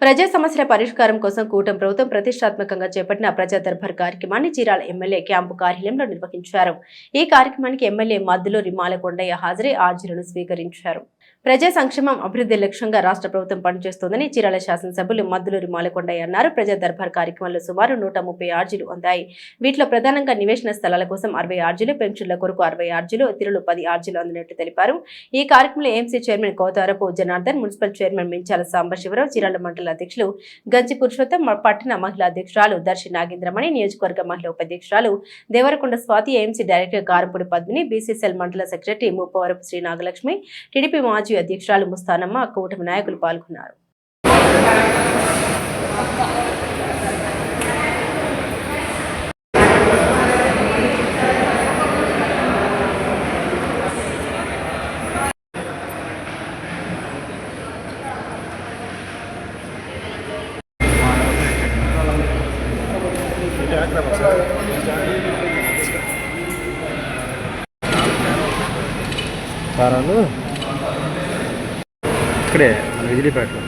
ప్రజా సమస్యల పరిష్కారం కోసం కూటమి ప్రభుత్వం ప్రతిష్టాత్మకంగా చేపట్టిన ప్రజా దర్బార్ కార్యక్రమాన్ని చీరాల ఎమ్మెల్యే క్యాంపు కార్యాలయంలో నిర్వహించారు. ఈ కార్యక్రమానికి ఎమ్మెల్యే మద్దులూరి మాలకొండయ్య హాజరై ఆర్జీలను స్వీకరించారు. ప్రజా సంక్షేమం అభివృద్ధి లక్ష్యంగా రాష్ట్ర ప్రభుత్వం పనిచేస్తోందని చీరాల శాసనసభ్యులు మద్దులూరి మాలకొండయ్య అన్నారు. ప్రజా దర్బార్ కార్యక్రమంలో సుమారు నూట ముప్పై ఆర్జీలు అందాయి. వీటిలో ప్రధానంగా నివేశన స్థలాల కోసం అరవై ఆర్జీలు పెన్షన్ల కొరకు అరవై ఆర్జీలు తిరులు పది ఆర్జీలు అందినట్టు తెలిపారు. ఈ కార్యక్రమంలో AMC chairman Kotharapu Janardhan municipal chairman Minchala Sambasivarao Chirala మండల అధ్యక్షులు గంజి పురుషోత్తం పట్టణ మహిళా అధ్యక్షురాలు దర్శి నాగేంద్రమణి నియోజకవర్గ మహిళా ఉపాధ్యక్షురాలు Devarakonda Swathi AMC director Garampudi Padmini BCCL మండల సెక్రటరీ ముప్పవరపు శ్రీ నాగలక్ష్మి టీడీపీ మాజీ అధ్యక్షురాలు ముస్తానమ్మ కూటమి నాయకులు పాల్గొన్నారు. కారాలు ఇక్కడే మన విజిలిపేటలో.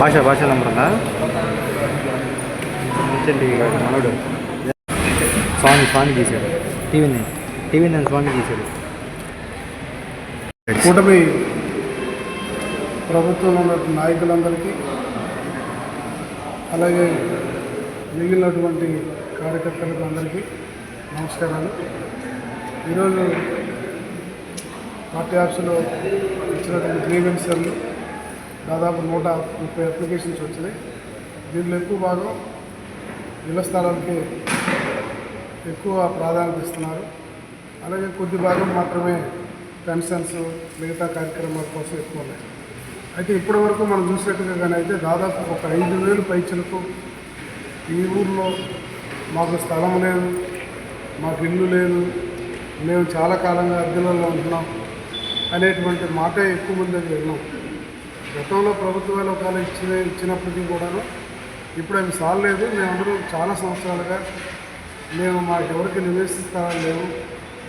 భాష భాష నంబర్ ఉందా? మనోడు. స్వామి స్వామి గీశాడు. టీవీని టీవీ నేను స్వామి గీశాడు. కూటమి ప్రభుత్వంలో ఉన్న నాయకులందరికీ అలాగే మిగిలినటువంటి కార్యకర్తలకు అందరికీ నమస్కారాలు. ఈరోజు పార్టీ ఆఫీసులో ఇచ్చినటువంటి గ్రీవెన్సర్లు దాదాపు నూట ముప్పై అప్లికేషన్స్ వచ్చినాయి. దీనిలో ఎక్కువ భాగం ఇళ్ళ స్థలాలకి ఎక్కువ ప్రాధాన్యత ఇస్తున్నారు. అలాగే కొద్ది భాగం మాత్రమే పెన్షన్స్ మిగతా కార్యక్రమాల కోసం ఎక్కువ ఉన్నాయి. అయితే ఇప్పటి వరకు మనం చూసినట్టుగా కానీ అయితే దాదాపు ఒక ఐదు వేలు పైచలకు ఈ ఊర్లో మాకు స్థలం లేదు మాకు ఇల్లు లేదు మేము చాలా కాలంగా అద్దెలలో ఉంటున్నాం అనేటువంటి మాటే ఎక్కువ మంది విన్నాం గతంలో ప్రభుత్వాలు ఒకవేళ ఇచ్చిన ఇచ్చినప్పటికీ కూడాను ఇప్పుడు అవి సాలలేదు మేమందరూ చాలా సంవత్సరాలుగా మేము మాకెవరికి నివేశిస్తామని లేవు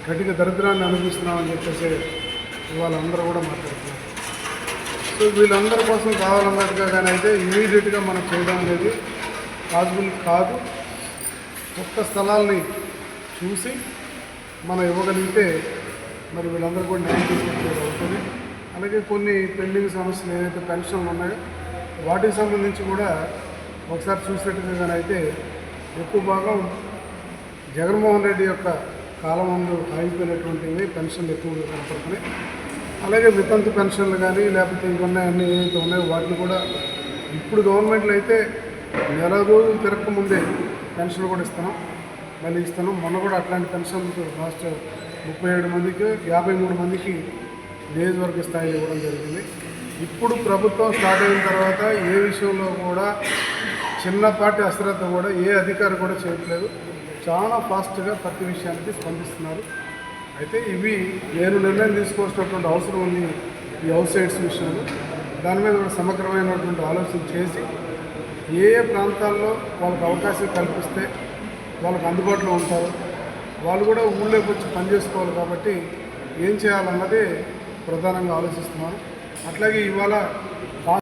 కటిక దరిద్రాన్ని అనుభవిస్తున్నామని చెప్పేసి ఇవాళ అందరూ కూడా మాట్లాడుతున్నారు. సో వీళ్ళందరి కోసం కావాలన్నట్టుగా కానీ అయితే ఇమీడియట్గా మనం చేయడం అనేది పాసిబుల్ కాదు. కొత్త స్థలాల్ని చూసి మనం ఇవ్వగలిగితే మరి వీళ్ళందరూ కూడా న్యాయం తీసుకొచ్చేది అవుతుంది అలాగే కొన్ని పెండింగ్ సమస్యలు ఏదైతే పెన్షన్లు ఉన్నాయో వాటికి సంబంధించి కూడా ఒకసారి చూసినట్టుగా కానీ అయితే ఎక్కువ భాగం జగన్మోహన్ రెడ్డి యొక్క కాలం ముందు ఆగిపోయినటువంటివి పెన్షన్లు ఎక్కువగా కనపడుతున్నాయి. అలాగే వితంతు పెన్షన్లు కానీ లేకపోతే ఇవన్నీ అన్నీ ఏవైతే ఉన్నాయో వాటిని కూడా ఇప్పుడు గవర్నమెంట్లో అయితే నెల రోజులు తిరగకముందే పెన్షన్లు కూడా ఇస్తున్నాం. మళ్ళీ ఇస్తున్నాం. మొన్న కూడా అట్లాంటి పెన్షన్లు లాస్ట్ ముప్పై ఏడు మందికి యాభై మూడు మందికి నియోజకవర్గ స్థాయిలో ఇవ్వడం జరిగింది. ఇప్పుడు ప్రభుత్వం స్టార్ట్ అయిన తర్వాత ఏ విషయంలో కూడా చిన్నపాటి అశ్రద్ధ కూడా ఏ అధికారి కూడా చేయట్లేదు. చాలా ఫాస్ట్గా ప్రతి విషయానికి స్పందిస్తున్నారు. అయితే ఇవి నేను నిర్ణయం తీసుకోవాల్సినటువంటి అవసరం ఉంది ఈ హౌస్ సైడ్స్ విషయంలో. దాని మీద కూడా సమగ్రమైనటువంటి ఆలోచన చేసి ఏ ఏ ప్రాంతాల్లో వాళ్ళకి అవకాశం కల్పిస్తే వాళ్ళకి అందుబాటులో ఉంటారు. వాళ్ళు కూడా ఊళ్ళోకి వచ్చి పనిచేసుకోవాలి కాబట్టి ఏం చేయాలన్నదే ప్రధానంగా ఆలోచిస్తున్నారు అట్లాగే ఇవాళ